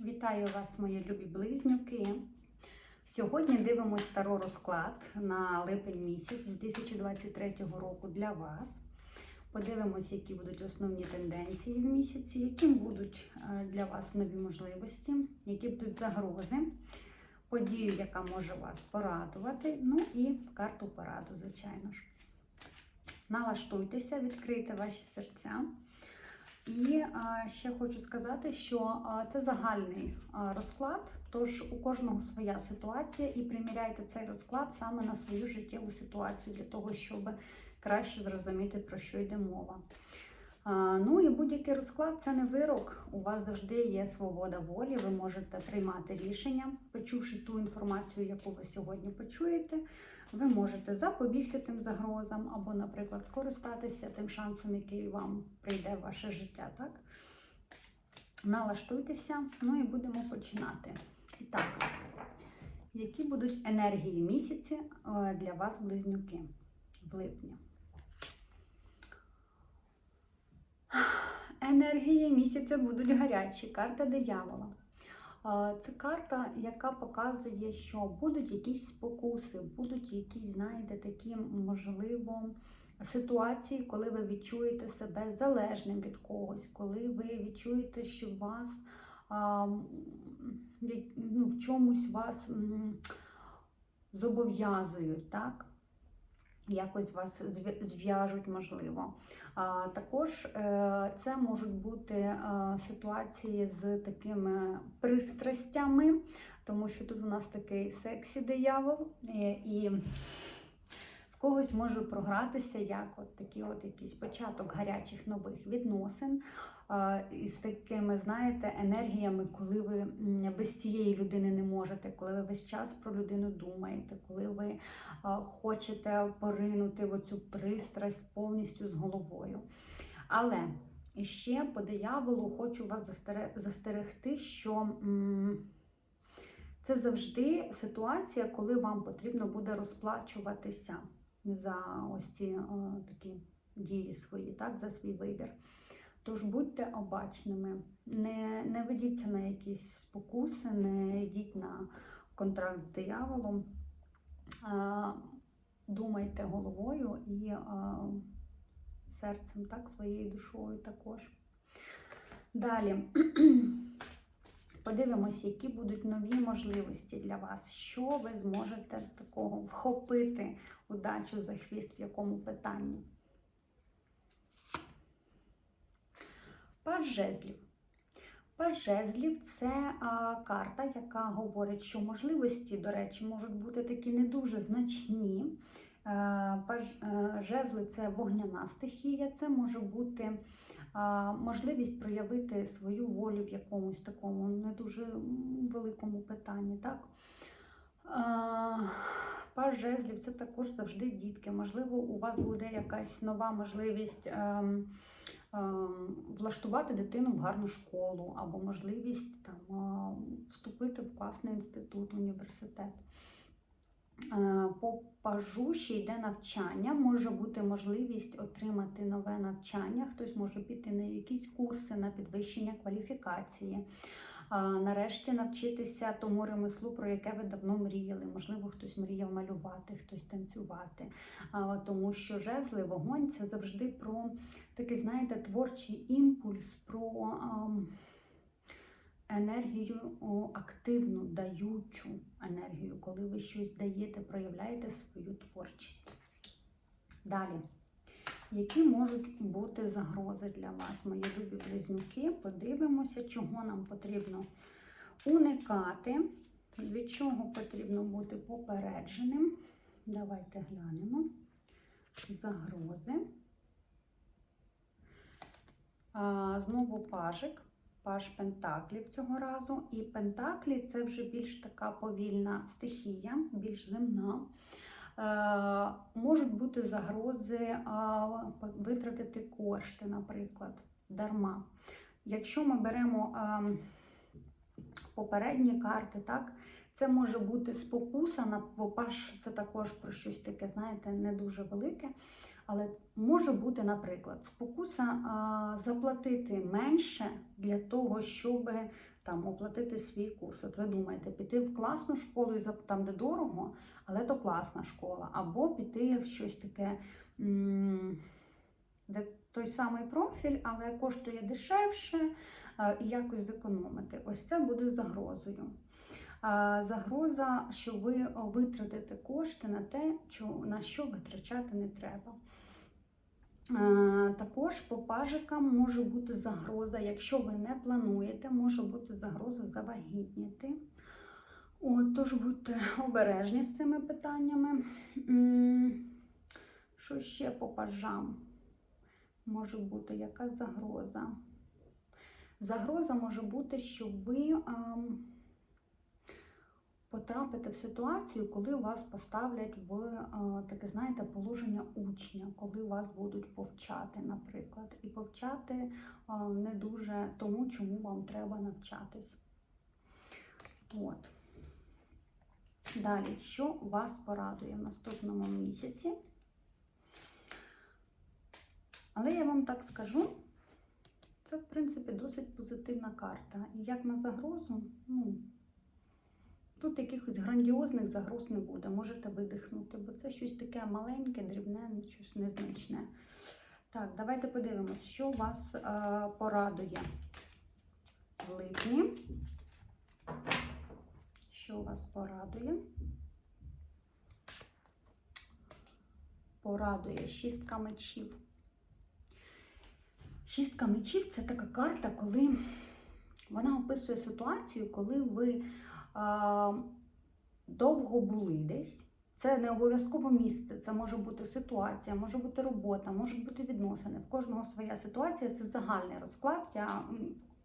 Вітаю вас, мої любі близнюки. Сьогодні дивимось таро розклад на липень місяць 2023 року для вас. Подивимось, які будуть основні тенденції в місяці, які будуть е, для вас нові можливості, які будуть загрози, подію, яка може вас порадувати. Ну і карту пораду, звичайно ж. Налаштуйтеся, відкрийте ваші серця. І ще хочу сказати, що це загальний розклад, тож у кожного своя ситуація, і приміряйте цей розклад саме на свою життєву ситуацію для того, щоб краще зрозуміти, про що йде мова. Ну і будь-який розклад це не вирок. У вас завжди є свобода волі, ви можете приймати рішення, почувши ту інформацію, яку ви сьогодні почуєте. Ви можете запобігти тим загрозам, або, наприклад, скористатися тим шансом, який вам прийде в ваше життя. Так? Налаштуйтеся, ну і будемо починати. І так, які будуть енергії місяці е, для вас, близнюки, в липні? Енергії місяця будуть гарячі. Карта диявола. Це карта, яка показує, що будуть якісь спокуси, будуть якісь, знаєте, такі, можливо, ситуації, коли ви відчуєте себе залежним від когось, коли ви відчуєте, що вас ну, в чомусь вас зобов'язують, так? Якось вас зв'яжуть, можливо. Також е, це можуть бути е, ситуації з такими пристрастями, тому що тут у нас такий сексі диявол, і, і когось може програтися як от такий от якийсь початок гарячих нових відносин. Із такими, знаєте, енергіями, коли ви без цієї людини не можете, коли ви весь час про людину думаєте, коли ви хочете поринути в оцю пристрасть повністю з головою. Але ще по дияволу хочу вас застерегти, що це завжди ситуація, коли вам потрібно буде розплачуватися за ось ці е, такі дії свої, так, за свій вибір. Тож будьте обачними, не, не ведіться на якісь спокуси, не йдіть на контракт з дияволом. А, Думайте головою і а, серцем, так, своєю душою також. Далі подивимось, які будуть нові можливості для вас, що ви зможете такого вхопити удачу за хвіст в якому питанні. Паж жезлів. Паж жезлів це а, карта, яка говорить, що можливості, до речі, можуть бути такі не дуже значні. Е, е, жезли це вогняна стихія, це може бути можливість проявити свою волю в якомусь такому не дуже великому питанні. Так? Паж жезлів це також завжди дітки. Можливо, у вас буде якась нова можливість. ем, ем, влаштувати дитину в гарну школу або можливість там, е, вступити в класний інститут, університет. Е, По пажу йде навчання, може бути можливість отримати нове навчання, хтось може піти на якісь курси на підвищення кваліфікації. Нарешті навчитися тому ремеслу, про яке ви давно мріяли. Можливо, хтось мріяв малювати, хтось танцювати. Тому що жезли, вогонь це завжди про такий, знаєте, творчий імпульс, про ам, енергію активну, даючу енергію, коли ви щось даєте, проявляєте свою творчість. Далі. Які можуть бути загрози для вас, мої любі близнюки? Подивимося, чого нам потрібно уникати, від чого потрібно бути попередженим. Давайте глянемо. Загрози. А, Знову пажик, паж пентаклів цього разу. І пентаклі це вже більш така повільна стихія, більш земна. Е, Можуть бути загрози витратити кошти, наприклад, дарма. Якщо ми беремо попередні карти, так, це може бути спокуса, бо паж це також про щось таке, знаєте, не дуже велике. Але може бути, наприклад, спокуса заплатити менше для того, щоб там оплатити свій курс. От ви думаєте, піти в класну школу і там, де дорого, але то класна школа, або піти в щось таке, де той самий профіль, але коштує дешевше і якось зекономити. Ось це буде загрозою. А, Загроза, що ви витратите кошти на те, на що витрачати не треба. Е, Також по пажикам може бути загроза, якщо ви не плануєте, може бути загроза завагітніти. От, тож будьте обережні з цими питаннями. Що ще по пажам? Може бути якась загроза? Загроза може бути, що ви ем, потрапите в ситуацію, коли вас поставлять в е, таке, знаєте, положення учня, коли вас будуть повчати, наприклад, і повчати е, не дуже тому, чому вам треба навчатись. От. Далі, що вас порадує в наступному місяці? Але я вам так скажу, це, в принципі, досить позитивна карта. І як на загрозу, ну, тут якихось грандіозних загроз не буде. Можете видихнути, бо це щось таке маленьке, дрібне, щось незначне. Так, давайте подивимось, що вас е, порадує в липні. Що вас порадує? Порадує шістка мечів. Шістка мечів це така карта, коли вона описує ситуацію, коли ви а, довго були десь. Це не обов'язково місце, це може бути ситуація, може бути робота, можуть бути відносини. В кожного своя ситуація це загальний розклад. Я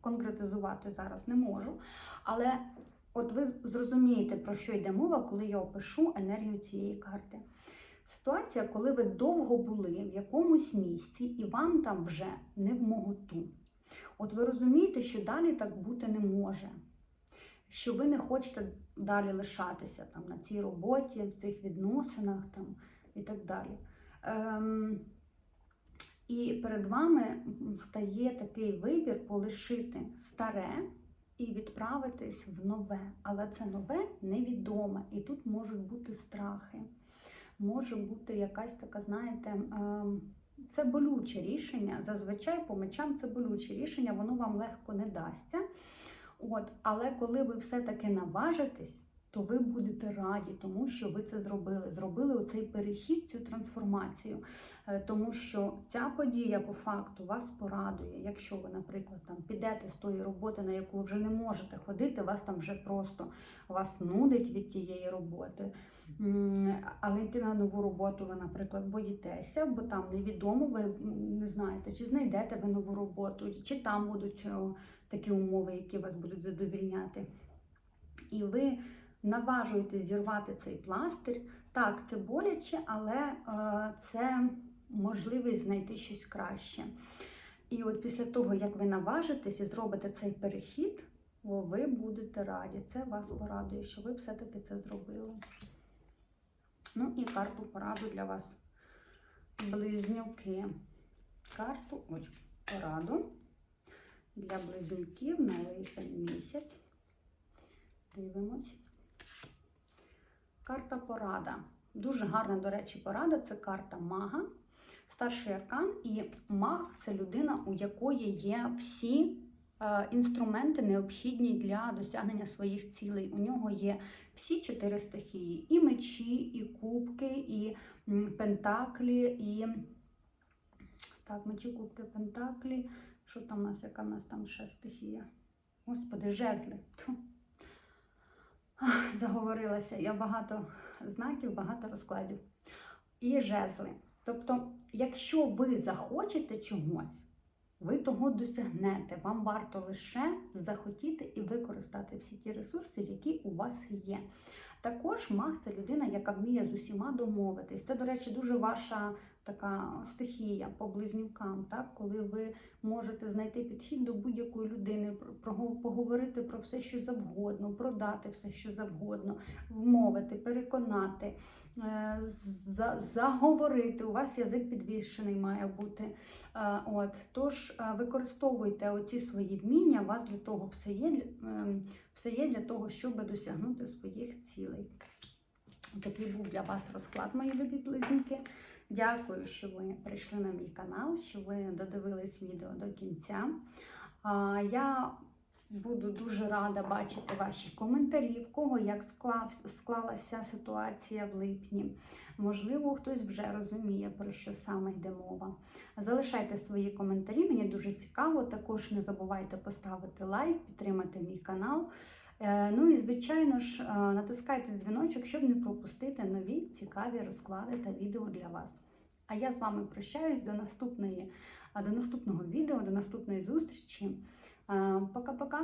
конкретизувати зараз не можу. Але от ви зрозумієте, про що йде мова, коли я опишу енергію цієї карти. Ситуація, коли ви довго були в якомусь місці і вам там вже не в моготу. От ви розумієте, що далі так бути не може, що ви не хочете далі лишатися там, на цій роботі, в цих відносинах там, і так далі. Ем, і перед вами стає такий вибір полишити старе і відправитись в нове. Але це нове невідоме, і тут можуть бути страхи може бути якась така, знаєте, ем, це болюче рішення. Зазвичай по мечам це болюче рішення, воно вам легко не дасться. От, але коли ви все-таки наважитесь, то ви будете раді, тому що ви це зробили. Зробили оцей перехід, цю трансформацію. Е, Тому що ця подія по факту вас порадує. Якщо ви, наприклад, там підете з тої роботи, на яку ви вже не можете ходити, вас там вже просто вас нудить від тієї роботи. Але йти на нову роботу ви, наприклад, боїтеся, бо там невідомо, ви не знаєте, чи знайдете ви нову роботу, чи там будуть такі умови, які вас будуть задовільняти. І ви наважуєтесь зірвати цей пластир. Так, це боляче, але е, це можливість знайти щось краще. І от після того, як ви наважитесь і зробите цей перехід, ви будете раді. Це вас порадує, що ви все-таки це зробили. Ну і карту пораду для вас. Близнюки. Карту, ось, пораду для близнюків на липень місяць. Дивимось. Карта порада. Дуже гарна, до речі, порада це карта мага, старший аркан. І маг це людина, у якої є всі е, інструменти необхідні для досягнення своїх цілей. У нього є всі чотири стихії: і мечі, і кубки, і пентаклі, і так, мечі, кубки, пентаклі. Що там у нас, яка в нас там ще стихія? Господи, жезли. Заговорилася. Я багато знаків, багато розкладів. І жезли. Тобто, якщо ви захочете чогось, ви того досягнете. Вам варто лише захотіти і використати всі ті ресурси, які у вас є. Також маг це людина, яка вміє з усіма домовитись. Це, до речі, дуже ваша така стихія по близнюкам, так? коли ви можете знайти підхід до будь-якої людини, поговорити про все, що завгодно, продати все, що завгодно, вмовити, переконати, е, заговорити. У вас язик підвішений має бути. Е, От, тож е, використовуйте оці свої вміння, у вас для того все є, ем, все є для того, щоб досягнути своїх цілей. Такий був для вас розклад, мої любі близнюки. Дякую, що ви прийшли на мій канал, що ви додивились відео до кінця. Я буду дуже рада бачити ваші коментарі, в кого як склав, склалася ситуація в липні. Можливо, хтось вже розуміє, про що саме йде мова. Залишайте свої коментарі, мені дуже цікаво. Також не забувайте поставити лайк, підтримати мій канал. Е, Ну і звичайно ж, е, натискайте дзвіночок, щоб не пропустити нові цікаві розклади та відео для вас. А я з вами прощаюсь до наступної, до наступного відео, до наступної зустрічі. Пока-пока.